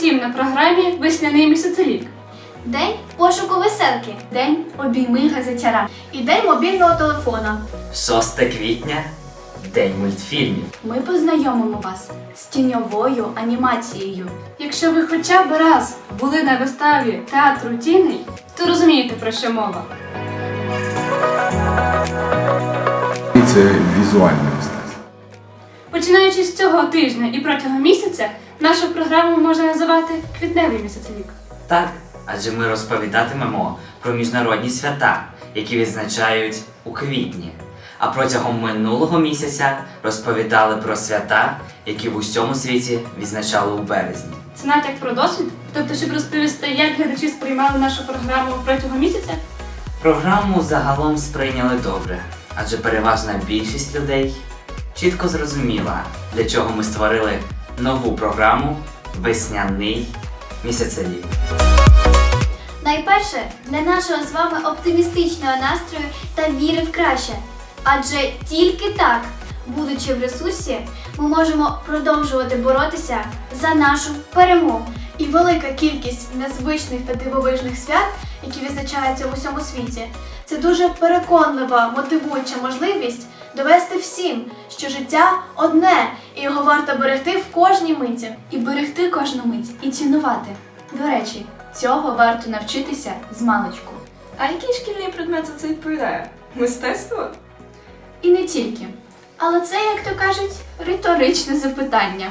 усім на програмі Весняний місяцелік. День пошуку веселки. День обійми газетяра. І день мобільного телефона. 6 квітня День мультфільмів. Ми познайомимо вас з тіньовою анімацією. Якщо ви хоча б раз були на виставі театру тіней, то розумієте про що мова. І це візуальне мистецтво. Починаючи з цього тижня і протягом місяця, нашу програму можна називати Квітневий місяцелік. Так, адже ми розповідатимемо про міжнародні свята, які відзначають у квітні. А протягом минулого місяця розповідали про свята, які в усьому світі відзначали у березні. Це натяк про досвід, тобто, щоб розповісти, як глядачі сприймали нашу програму протягом місяця. Програму загалом сприйняли добре, адже переважна більшість людей чітко зрозуміла, для чого ми створили нову програму Весняний місяцелік. Найперше для нашого з вами оптимістичного настрою та віри в краще. Адже тільки так, будучи в ресурсі, ми можемо продовжувати боротися за нашу перемогу. І велика кількість незвичних та дивовижних свят, які відзначаються в усьому світі, це дуже переконлива, мотивуюча можливість довести всім, що життя одне, і його варто берегти в кожній миті. І берегти кожну мить, і цінувати. До речі, цього варто навчитися з маличку. А який шкільний предмет за це відповідає? Мистецтво? І не тільки. Але це, як то кажуть, риторичне запитання.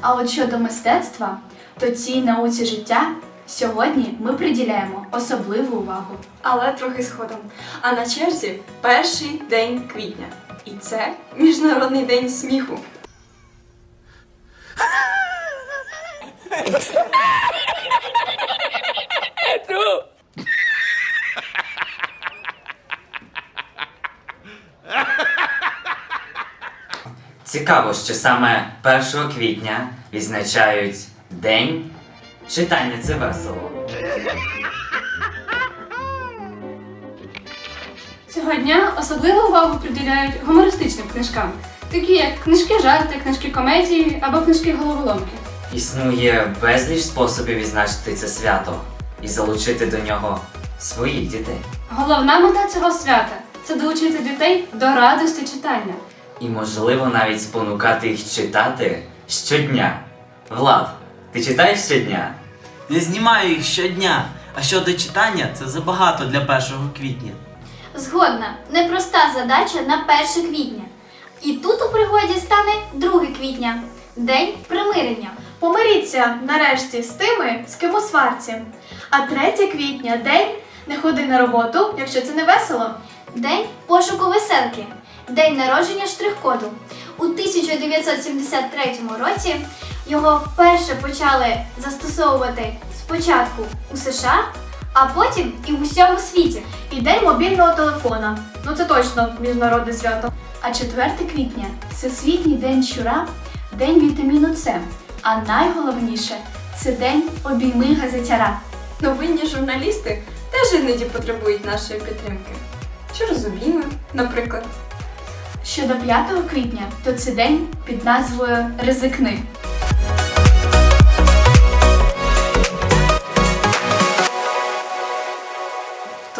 А от щодо мистецтва, то цій науці життя сьогодні ми приділяємо особливу увагу. Але трохи згодом. А на черзі перший день квітня. І це Міжнародний день сміху. Цікаво, що саме 1 квітня відзначають День читання це весело. Цього дня особливу увагу приділяють гумористичним книжкам, такі як книжки жарти, книжки комедії або книжки головоломки. Існує безліч способів відзначити це свято і залучити до нього своїх дітей. Головна мета цього свята це долучити дітей до радості читання. І можливо навіть спонукати їх читати щодня. Влад, ти читаєш щодня? Не знімаю їх щодня, а щодо читання це забагато для 1 квітня. Згодна, непроста задача на 1 квітня. І тут у пригоді стане 2 квітня, день примирення. Помиріться нарешті з тими, з ким у сварці. А 3 квітня день не ходи на роботу, якщо це не весело. День пошуку веселки, день народження штрих-коду. У 1973 році його вперше почали застосовувати спочатку у США, а потім і в усьому світі. І день мобільного телефона. Ну це точно міжнародне свято. А 4 квітня Всесвітній день щура, день вітаміну С. А найголовніше це день обійми газетяра. Новинні журналісти теж іноді потребують нашої підтримки. Через обійми, наприклад. Щодо 5 квітня, то це день під назвою Ризикни.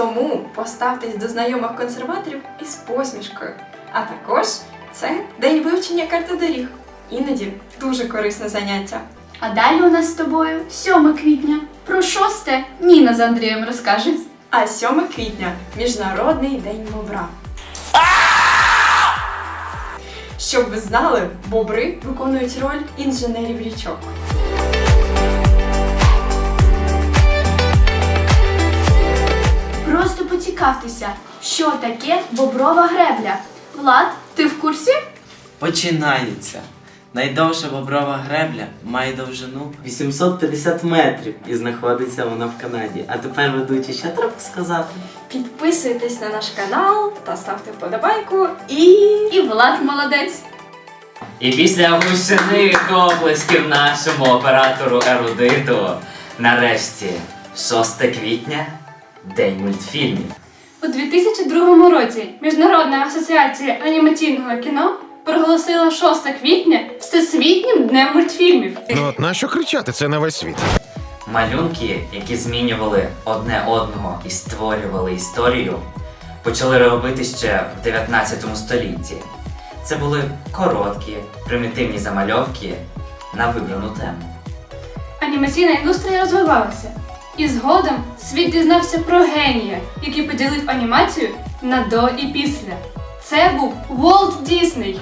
Тому поставтесь до знайомих консерваторів із посмішкою. А також це день вивчення карти доріг. Іноді дуже корисне заняття. А далі у нас з тобою 7 квітня. Про шосте Ніна з Андрієм розкажуть. А 7 квітня Міжнародний день бобра. Щоб ви знали, бобри виконують роль інженерів річок. Просто поцікавтеся, що таке боброва гребля. Влад, ти в курсі? Починається. Найдовша боброва гребля має довжину 850 метрів і знаходиться вона в Канаді. А тепер ведучі, що треба сказати? Підписуйтесь на наш канал та ставте вподобайку і. І Влад молодець. І після гущених оплесків нашому оператору ерудиту, нарешті, 6 квітня День мультфільмів. У 2002 році Міжнародна асоціація анімаційного кіно проголосила 6 квітня Всесвітнім днем мультфільмів. Ну от нащо кричати це на весь світ? Малюнки, які змінювали одне одного і створювали історію, почали робити ще в 19 столітті. Це були короткі, примітивні замальовки на вибрану тему. Анімаційна індустрія розвивалася. І згодом світ дізнався про генія, який поділив анімацію на до і після. Це був Волт Дісней.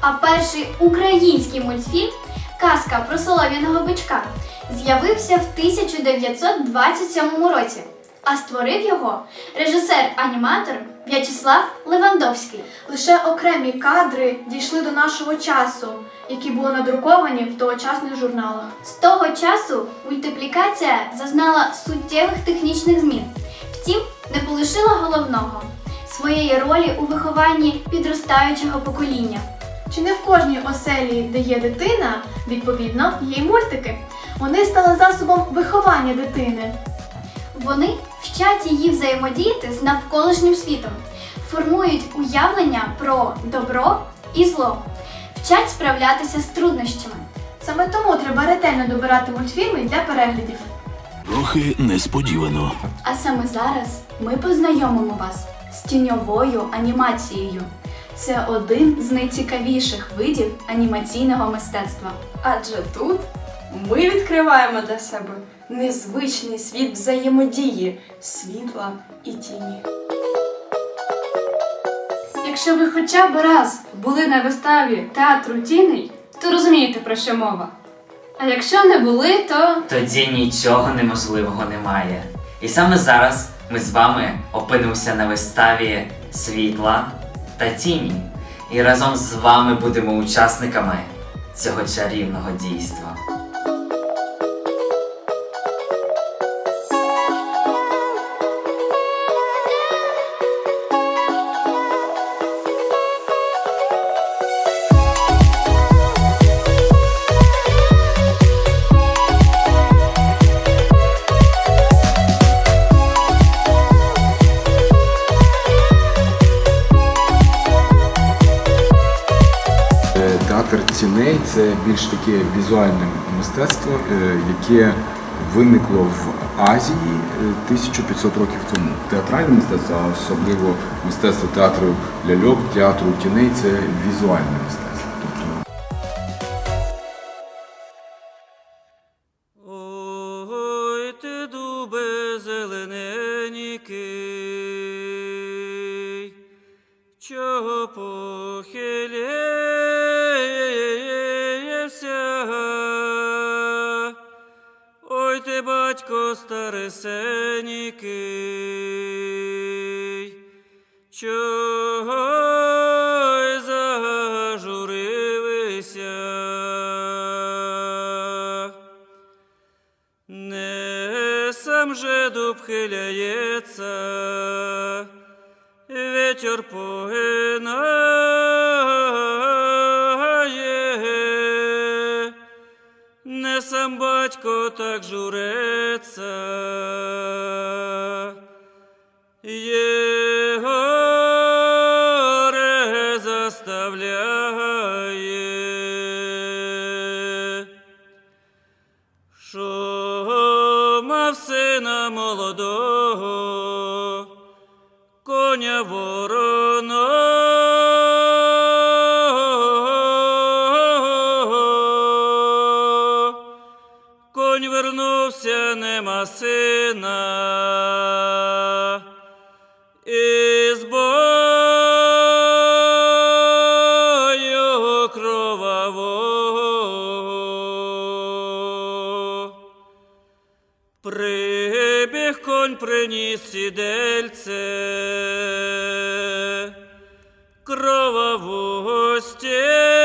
А перший український мультфільм Казка про солов'яного бичка з'явився в 1927 році, а створив його режисер-аніматор В'ячеслав Левандовський. Лише окремі кадри дійшли до нашого часу, які були надруковані в тогочасних журналах. З того часу мультиплікація зазнала суттєвих технічних змін. Втім, не полишила головного своєї ролі у вихованні підростаючого покоління. Чи не в кожній оселі, де є дитина, відповідно, є й мультики. Вони стали засобом виховання дитини. Вони вчать її взаємодіяти з навколишнім світом, формують уявлення про добро і зло, вчать справлятися з труднощами. Саме тому треба ретельно добирати мультфільми для переглядів. Трохи несподівано. А саме зараз ми познайомимо вас з тіньовою анімацією. Це один з найцікавіших видів анімаційного мистецтва. Адже тут ми відкриваємо для себе незвичний світ взаємодії світла і тіні. Якщо ви хоча б раз були на виставі театру тіней, то розумієте про що мова. А якщо не були, то Тоді нічого неможливого немає. І саме зараз ми з вами опинимося на виставі світла та тіні. І разом з вами будемо учасниками цього чарівного дійства. Це більш таке візуальне мистецтво, е, яке виникло в Азії е, 1500 років тому. Театральне мистецтво, а особливо мистецтво театру ляльок, театру тіней це візуальне мистецтво. Чого й зажурився? Не сам же дуб хиляється, ветер погинає, не сам батько так журеться, його нема сина. Із бою кровавого. Прибіг конь приніс сідельце, кровавостєну.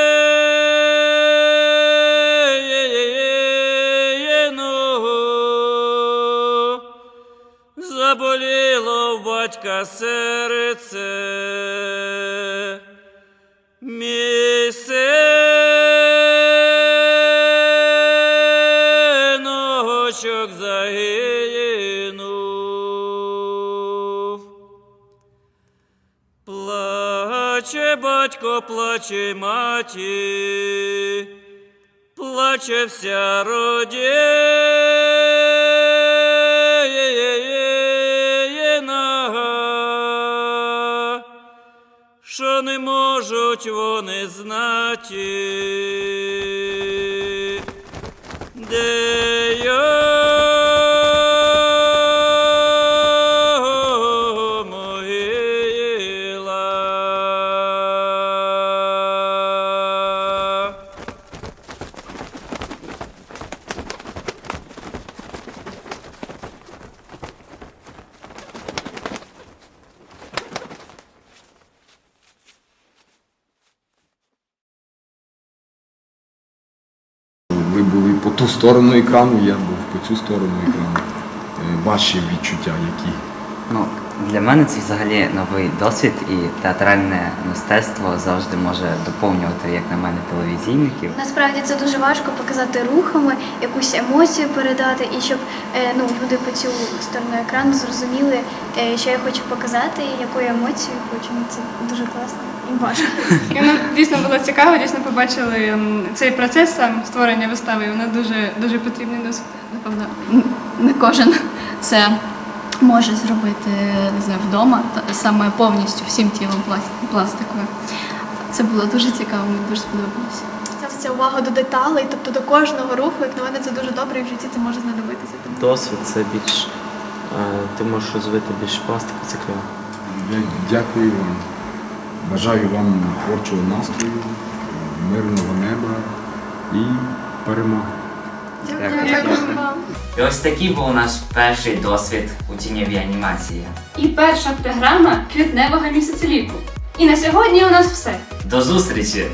Батька серце, мій синочок загинув. Плаче батько, плаче маті, плаче вся родина, що не можуть вони знати, де його сторону екрану, я був по цю сторону екрану. Е, Ваші відчуття які? Ну, для мене це взагалі новий досвід, і театральне мистецтво завжди може доповнювати, як на мене, телевізійників. Насправді це дуже важко показати рухами, якусь емоцію передати, і щоб е, ну, люди по цю сторону екрану зрозуміли, е, що я хочу показати, і яку емоцію хочу. Ну, Це дуже класно і воно дійсно було цікаво, дійсно побачили цей процес сам створення вистави, і воно дуже дуже потрібний досвід. Напевно, не кожен це може зробити не знаю, вдома, саме повністю всім тілом пласт- пластикою. Це було дуже цікаво, мені дуже сподобалося. Це ця увага до деталей, тобто до кожного руху, як на мене, це дуже добре, і в житті це може знадобитися. Тому Досвід це більш. е, Ти можеш розвити більш пластику, це кльово. Дякую вам. Бажаю вам творчого настрою, мирного неба і перемоги. дякую вам. І ось такий був наш перший досвід у тіньовій анімації. І перша програма квітневого місяцеліку. І на сьогодні у нас все. До зустрічі!